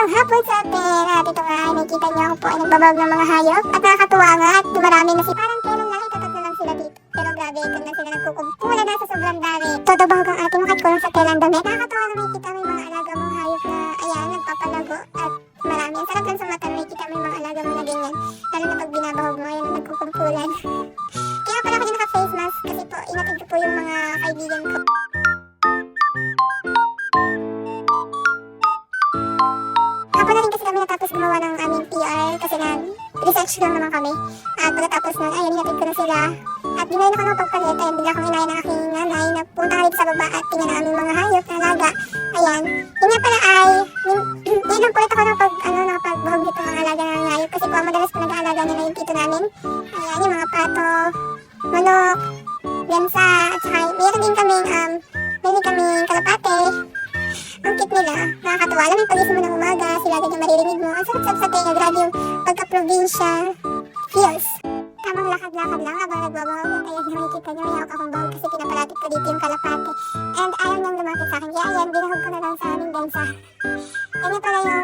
Magandang hapon sa atin. At ito nga ay nakikita niyo ako po ay nagbabawag ng mga hayop. At nakakatuwa nga at marami na si parang kailan lang itatat na lang sila dito. Pero grabe, ito sila nagkukumpulan na sa sobrang dami. Todo bahog research lang naman kami. At pagkatapos nun, ayun, hinatid ko na sila. At di na ako nakapagpalit. Ayun, bigla akong inaya ng aking nanay na punta ka dito sa baba at tingnan ang aming mga hayop na alaga. Ayan. Yun nga pala ay, yun, lang ulit ako napag, ano, nakapagbuhog dito mga alaga ng hayop. Kasi po, madalas po nag-aalaga nila yung tito namin. Ayan, yung mga pato, manok, gansa, at saka meron din kaming, um, meron din kaming kalapate. Ang cute nila. Nakakatawa. Alam mo, yung pagising mo ng umaga, sila agad yung maririnig mo. Ang sarap-sarap sa tenga. Grabe yung pagka-provincia feels. Tamang lakad-lakad lang habang nagbabawag. At ayan, nakikita niyo, mayawak akong bawag kasi pinapalapit ko dito yung kalapate. And ayaw niyang lumapit sa akin. Kaya ayan, binahog ko na lang sa aming gansa. Yan nga pala yung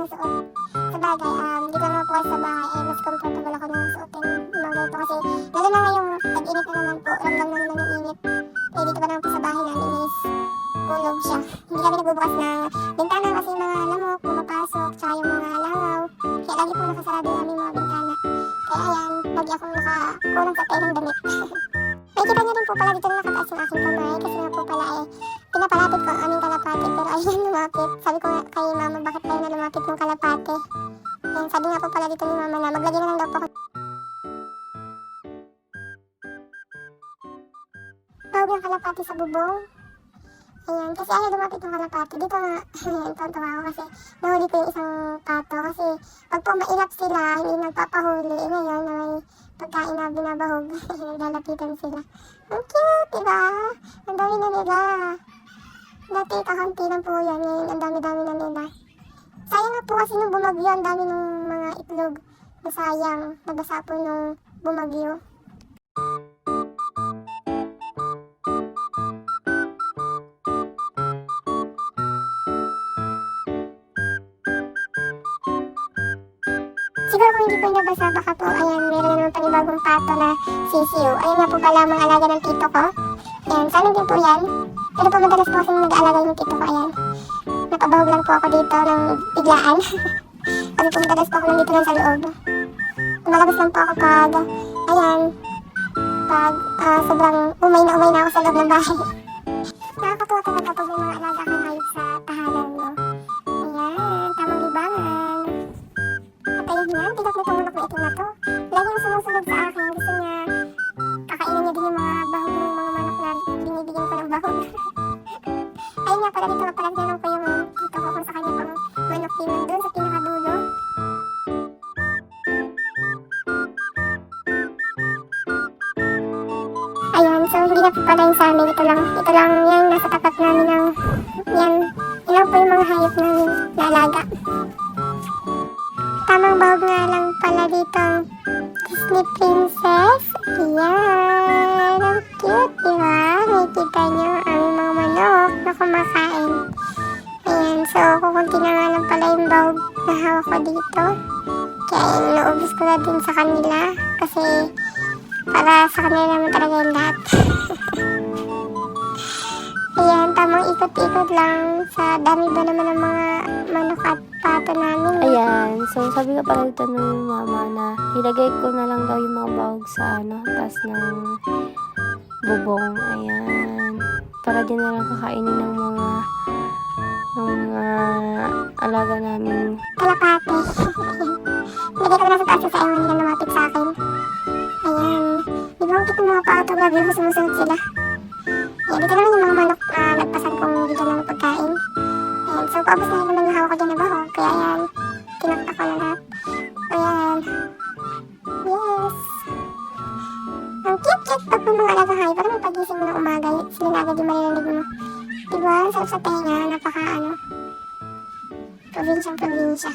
sinusuot. Sa bagay, um, dito naman po sa bahay, eh, mas comfortable ako nang suotin mga ganito kasi lalo na ngayong tag-init na naman po, ramdam na naman yung init. Eh, dito pa naman po sa bahay namin is kulog siya. Hindi kami nagbubukas ng bintana kasi mga lamok, pumapasok, tsaka yung mga langaw. Kaya lagi po nakasarado yung aming mga bintana. Kaya ayan, lagi akong nakakulang sa telang damit. May kita niyo din po pala dito na nakataas yung aking kamay kasi nga po pala eh, pinapalapit ko aming kalapate pero ayun lumapit. Sabi ko kay mama bakit tayo na lumapit ng kalapate. Ayan, sabi nga po pala dito ni mama na maglagay na lang daw po ako. Tawag yung kalapate sa bubong. Ayan, kasi ayaw lumapit ng kalapati. Dito nga, ayan, tontawa ako kasi nahuli ko yung isang pato. Kasi pag po mailap sila, hindi nagpapahuli. Eh, ngayon na may pagkain na binabahog, naglalapitan sila. Ang cute, diba? Ang dami na nila. Dati kakunti lang po yan, ngayon ang dami-dami na nila. Sayang nga po kasi nung bumagyo, ang dami ng mga itlog. Nasayang, nabasa po nung bumagyo. Siguro kung hindi po nabasa, baka po, ayan, meron naman panibagong pato na sisiyo. Ayun nga po pala mga alaga ng tito ko. Ayan, sana din po yan. Pero po madalas po kasi nag-aalaga yung tito ko, ayan. Napabahog lang po ako dito ng biglaan. kasi po madalas po ako nandito lang sa loob. Tumalabas lang po ako pag, ayan, pag ah, sobrang umay na umay na ako sa loob ng bahay. Nakakatuwa talaga pag may mga alaga kang yung sa amin. Ito lang, ito lang yan, nasa tapat namin ng, yan, ilan po yung mga hayop namin na alaga. Tamang bahog nga lang pala dito ang Disney Princess. Ayan, ang cute, di ba? Nakikita niyo ang mga manok na kumakain. Ayan, so kukunti na nga lang pala yung bahog na hawak ko dito. Kaya yun, naubos ko na din sa kanila kasi para sa kanila naman talaga yung lahat. Ayan, tamang ikot-ikot lang sa dami ba naman ng mga manok at pato namin. Ayan, so sabi ka pala dito ng mama na ilagay ko na lang daw yung mga bahog sa ano, taas ng bubong. Ayan. Para din na lang kakainin ng mga ng mga alaga namin. kalapate. Lagay ko na sa taas sa ewan nila lumapit sa akin. Ayan. Di ba ang ng mga pato? Grabe ko sumusunod sila. Ayan, dito naman yung mga paubos na naman yung hawak ko dyan na bahog. Kaya ayan, tinakta ko na lahat. Ayan. Yes. Kahit pag po mga alagang hayop, parang pagising mo ng umaga, sila na agad yung maririnig mo. Diba? Ang sarap sa tenga, napaka ano, probinsyang probinsya.